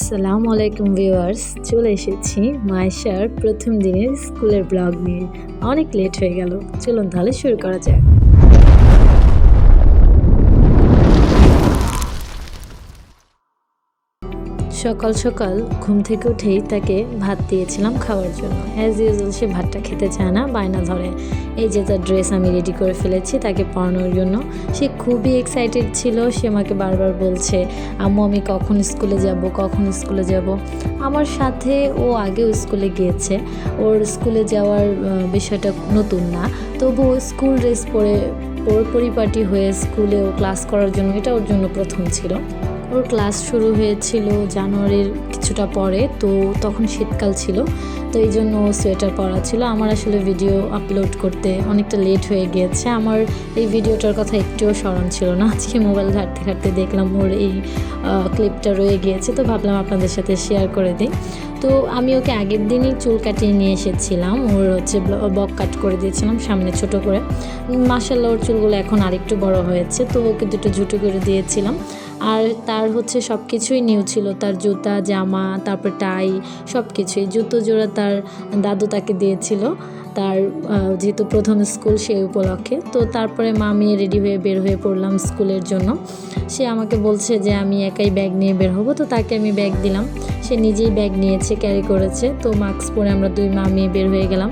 আসসালামু আলাইকুম ভিউয়ার্স, চলে এসেছি মায়েশার প্রথম দিনের স্কুলের ব্লগ নিয়ে। অনেক লেট হয়ে গেল, চলুন তাহলে শুরু করা যাক। সকাল সকাল ঘুম থেকে উঠেই তাকে ভাত দিয়েছিলাম খাওয়ার জন্য। অ্যাজ ইউজুয়াল সে ভাতটা খেতে চায় না, বায়না ধরে। এই যে তার ড্রেস আমি রেডি করে ফেলেছি তাকে পড়ানোর জন্য। সে খুবই এক্সাইটেড ছিল, সে আমাকে বারবার বলছে, আম্মু, আমি কখন স্কুলে যাব, কখন স্কুলে যাব? আমার সাথে ও আগেও স্কুলে গিয়েছে। ওর স্কুলে যাওয়ার বিষয়টা নতুন না। তবুও স্কুল ড্রেস পরে, ওর পরিপাটি হয়ে স্কুলে ও ক্লাস করার জন্য, এটা ওর জন্য প্রথম ছিল। ওর ক্লাস শুরু হয়েছিল জানুয়ারির কিছুটা পরে, তো তখন শীতকাল ছিল, তো এই জন্য সোয়েটার পরা ছিল। আমার আসলে ভিডিও আপলোড করতে অনেকটা লেট হয়ে গিয়েছে। আমার এই ভিডিওটার কথা একটুও স্মরণ ছিল না। আজকে মোবাইল ঘাটতে ঘাটতে দেখলাম ওর এই ক্লিপটা রয়ে গিয়েছে, তো ভাবলাম আপনাদের সাথে শেয়ার করে দিই। তো আমি ওকে আগের দিনই চুল কাটিয়ে নিয়ে এসেছিলাম। ওর হচ্ছে বক কাট করে দিয়েছিলাম সামনে ছোট করে। মাসাল্লাহ ওর চুলগুলো এখন আরেকটু বড় হয়েছে, তো ওকে দুটো ঝুটো করে দিয়েছিলাম। আর তার হচ্ছে সব কিছুই নিউ ছিল। তার জুতা, জামা, তারপর টাই সব কিছুই জুতো জোড়া তার দাদু তাকে দিয়েছিল। তার যেহেতু প্রথম স্কুল সেই উপলক্ষে। তো তারপরে মা, আমি রেডি হয়ে বের হয়ে পড়লাম স্কুলের জন্য। সে আমাকে বলছে যে, আমি একাই ব্যাগ নিয়ে বের হব। তো তাকে আমি ব্যাগ দিলাম। সে নিজেই ব্যাগ নিয়েছে ক্যারি করেছে। তো মাস্ক পরে আমরা দুই মা মেয়ে বের হয়ে গেলাম।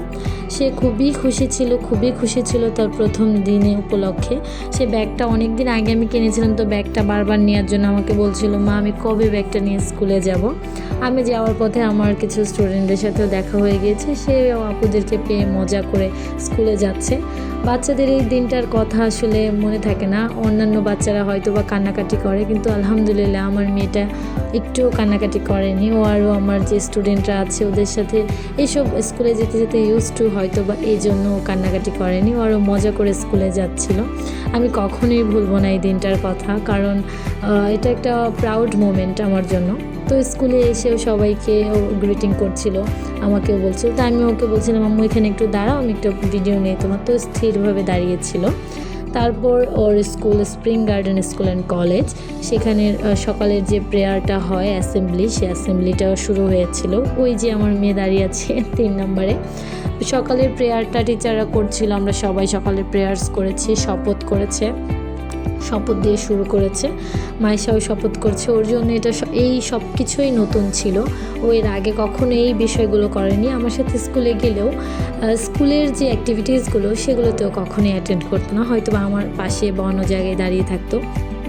সে খুবই খুশি ছিল, খুবই খুশি ছিল তার প্রথম দিনে উপলক্ষে। সে ব্যাগটা অনেক দিন আগে আমি কিনেছিলাম, তো ব্যাগটা বারবার নেওয়ার জন্য আমাকে বলছিল, মা, আমি কবে ব্যাগটা নিয়ে স্কুলে যাব? আমি যাওয়ার পথে আমার কিছু স্টুডেন্টদের সাথেও দেখা হয়ে গিয়েছে। সে আপুদেরকে পেয়ে মজা করে স্কুলে যাচ্ছে। বাচ্চাদের এই দিনটার কথা আসলে মনে থাকে না। অন্যান্য বাচ্চারা হয়তো বা কান্নাকাটি করে, কিন্তু আলহামদুলিল্লাহ আমার মেয়েটা একটুও কান্নাকাটি করেনি। ও আরও আমার যে স্টুডেন্টরা আছে, ওদের সাথে এইসব স্কুলে যেতে যেতে ইউজ টু হয়তো বা এই জন্য ও কান্নাকাটি করেনি। ও আরও মজা করে স্কুলে যাচ্ছিল। আমি কখনোই ভুলবো না এই দিনটার কথা, কারণ এটা একটা প্রাউড মোমেন্ট আমার জন্য। তো স্কুলে এসেও সবাইকে গ্রিটিং করছিল, আমাকেও বলছিল। তো আমি ওকে বলছিলাম, আম্মু, এখানে একটু দাঁড়াও, আমি একটু ভিডিও নিয়ে তোমার। তো স্থিরভাবে দাঁড়িয়েছিল। তারপর ওর school spring garden school and college সেখানে সকালের যে প্রেয়ারটা হয় অ্যাসেম্বলি সেই অ্যাসেম্বলিটাও শুরু হয়েছিল। ওই যে আমার মেয়ে দাঁড়িয়ে আছে তিন নম্বরে। সকালের প্রেয়ারটা টিচাররা করছিল, আমরা সবাই সকালের প্রেয়ার্স করেছি, শপথ করেছে। শপথ দিয়ে শুরু করেছে। মাইশাও শপথ করছে। ওর জন্য এটা এই সব কিছুই নতুন ছিল। ও এর আগে কখনো এই বিষয়গুলো করেনি। আমার সাথে স্কুলে গেলেও স্কুলের যে অ্যাক্টিভিটিসগুলো সেগুলোতেও কখনোই অ্যাটেন্ড করতো না। হয়তো বা আমার পাশে বা অন্য জায়গায় দাঁড়িয়ে থাকতো।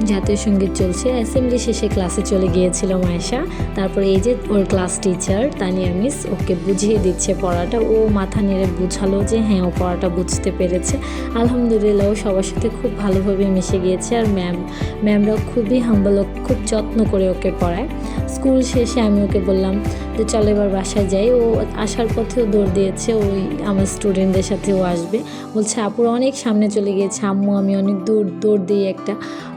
জাতীয় সংগীত চলছে। অ্যাসেম্বলি শেষে ক্লাসে চলে গিয়েছিল মায়েশা। তারপরে এই যে ওর ক্লাস টিচার তানিয়া মিস, ওকে বুঝিয়ে দিচ্ছে পড়াটা। ও মাথা নেড়ে বুঝালো যে হ্যাঁ ও পড়াটা বুঝতে পেরেছে। আলহামদুলিল্লাহ, ও সবার সাথে খুব ভালোভাবে মিশে গিয়েছে। আর ম্যাম ম্যামরাও খুবই হাম্বল খুব যত্ন করে ওকে পড়ায়। স্কুল শেষে আমি ওকে বললাম যে, চলো এবার বাসায় যাই। ও আসার পথেও দৌড় দিয়েছে। ওই আমার স্টুডেন্টদের সাথে ও আসবে। বলছে, আপুর অনেক সামনে চলে গিয়েছে। আম্মু, আমি অনেক দূর দৌড় দিই একটা।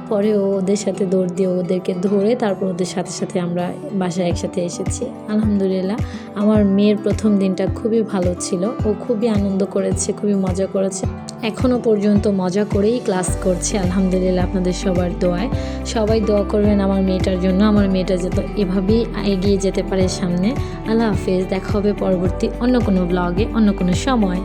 পরে ওদের সাথে দৌড় দিয়ে ওদেরকে ধরে তারপর ওদের সাথে সাথে আমরা বাসায় একসাথে এসেছি। আলহামদুলিল্লাহ, আমার মেয়ের প্রথম দিনটা খুবই ভালো ছিল। ও খুবই আনন্দ করেছে, খুবই মজা করেছে। এখনও পর্যন্ত মজা করেই ক্লাস করছে। আলহামদুলিল্লাহ, আপনাদের সবার দোয়ায়। সবাই দোয়া করবেন আমার মেয়েটার জন্য। আমার মেয়েটা যেত, এভাবেই এগিয়ে যেতে পারে সামনে। আল্লাহ হাফেজ, দেখা হবে পরবর্তী অন্য কোনো ব্লগে অন্য কোনো সময়।